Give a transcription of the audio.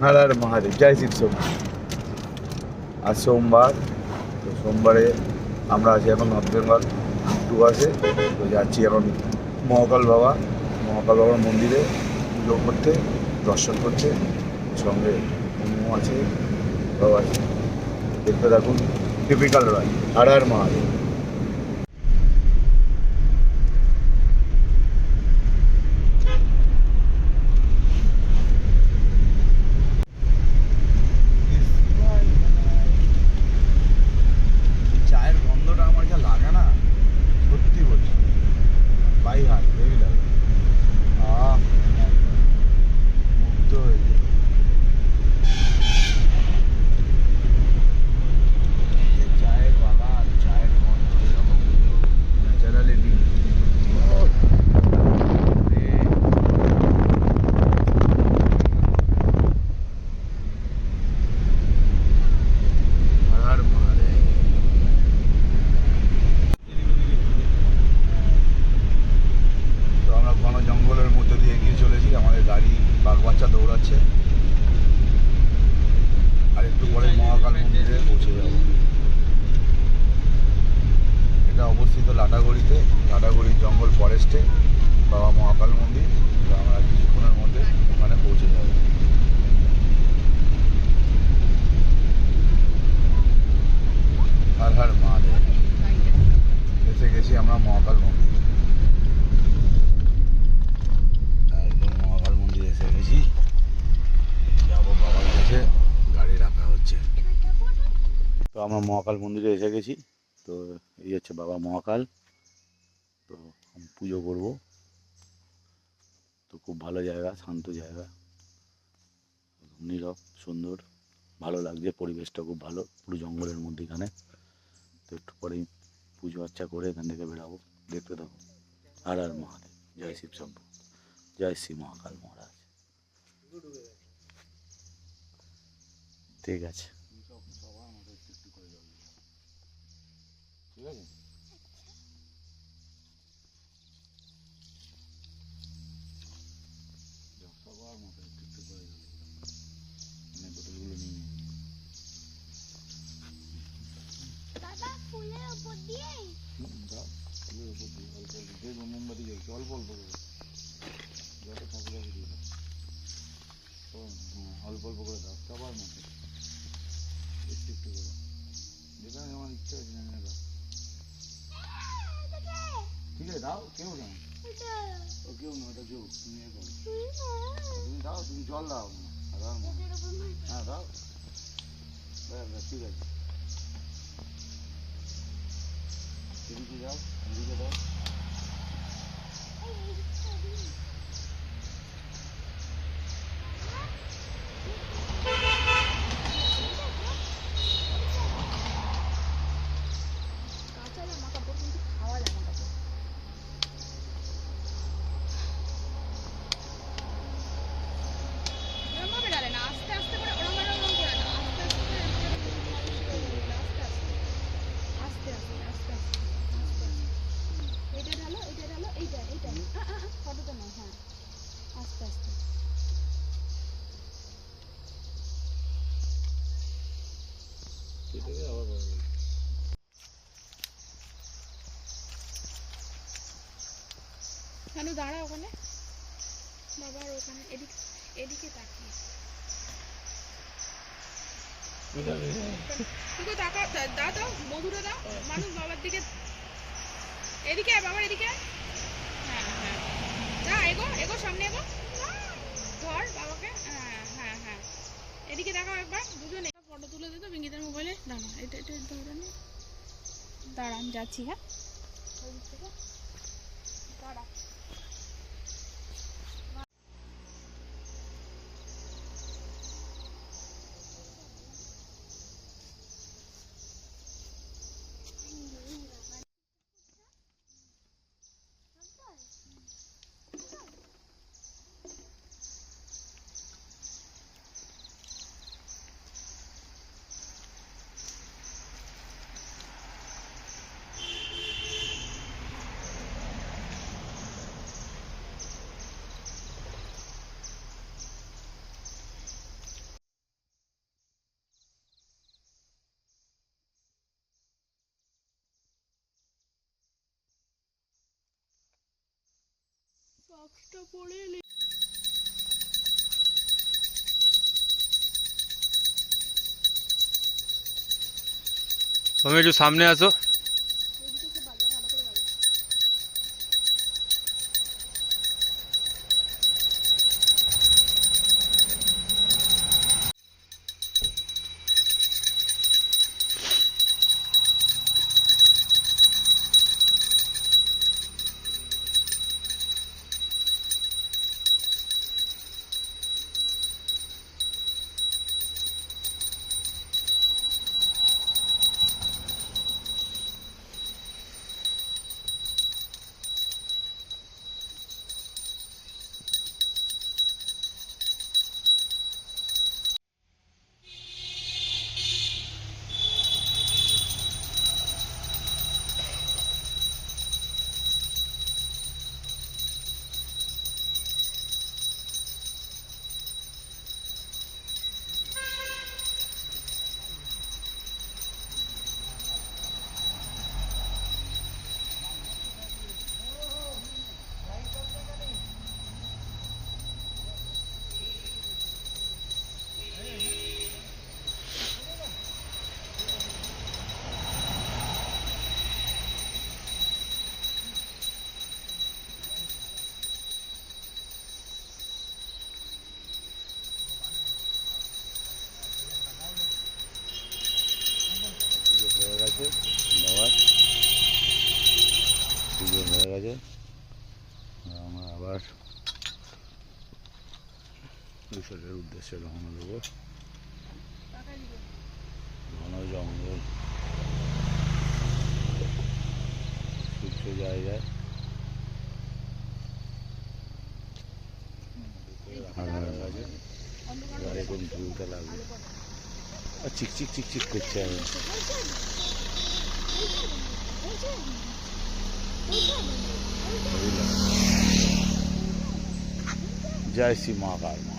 হ্যাঁ হর মহাদেব জয় শিব সোমবার আজ সোমবার, তো সোমবারে আমরা আছি এখন নর্থ বেঙ্গল, টু আসে তো যাচ্ছি এখন মহাকাল বাবা। মহাকাল বাবার মন্দিরে পুজো করতে, দর্শন করতে, সঙ্গে আছে, বাবা আছে। দেখতে থাকুন টিপিক্যাল রায় আর আর মহাদেব চায়ের গন্ধটা আমার যা লাগে না সত্যি বলছি বাই হাত হেভি লাগে আহ মুগ্ধ হয়ে যায় এই চায়ের বাগান চায়ের গন্ধ এরকম ন্যাচারালিটি হর মহাদেব তো আমরা ঘন জঙ্গলের মধ্যে দিয়ে এগিয়ে চলেছি আমাদের গাড়ি বাঘ বাচ্চা দৌড়াচ্ছে আর একটু পরে মহাকাল মন্দিরে পৌঁছে যাব এটা অবস্থিত লাটাগড়িতে লাটাগড়ি জঙ্গল ফরেস্টে বাবা মহাকাল মন্দির, তো আমরা কিছুক্ষণের মধ্যে ওখানে পৌঁছে যাব। হর হর মহাদেব। এসে গেছি আমরা মহাকাল মন্দির। মহাকাল মন্দির এসে গেছি। যাব গাড়ি রাখা হচ্ছে। তো আমরা মহাকাল মন্দিরে এসে গেছি। তো এই হচ্ছে বাবা মহাকাল। তো পুজো করব। তো খুব ভালো জায়গা, শান্ত জায়গা। নীরব, সুন্দর, ভালো লাগছে, পরিবেশটা খুব ভালো, পুরো জঙ্গলের মধ্যেখানে। তো একটু পরেই পুজো আর্চা করে এখান থেকে বেরাবো। দেখতে থাকো। আর আর মহাদেব, জয় শিব শম্ভু। জয় শ্রী মহাকাল মহারাজ। ঠিক আছে। ঠিক আছে যাও, সবার মতো একটু একটু করে জল দিও। মানে বোতলগুলো নিয়ে নিও। দাদা ফুলের উপর দাও, হ্যাঁ, ঠিক আছে দাও কেউ না ও কেউ না ওটা কেউ তুমি তুমি দাও তুমি জল দাও। না দাও। হ্যাঁ দাও। ঠিক আছে। এদিকে যাও এদিকে দাও কেন দাঁড়া ওখানে। বাবার ওখানে, এদিক এদিকে তাকিয়ে। তুই টাকা দাও দাও। মানুষ বাবার দিকে এদিকে এদিকে। হ্যাঁ হ্যাঁ। যা, এগো এগো, সামনে এগো। ধর বাবাকে। হ্যাঁ হ্যাঁ হ্যাঁ। এদিকে দেখাও একবার, দুজনে। ফটো তুলে দিত বিঙ্গিতের মোবাইলে। দাঁড়া, এটা এটা ধরানো দাঁড়া, আমি যাচ্ছি হ্যাঁ। বক্সটা পড়ে এলি তুমি একটু সামনে আসো। উদ্দেশ্যে রওনা দেবো টাকা দিবে ঘন জঙ্গল সূর্য জায়গায় হয়ে গেছে অন্ধকার এবার এখন ঝুলতে লাগবে আর চিকচিক চিকচিক করছে এখন জয় শ্রী মা কাল মা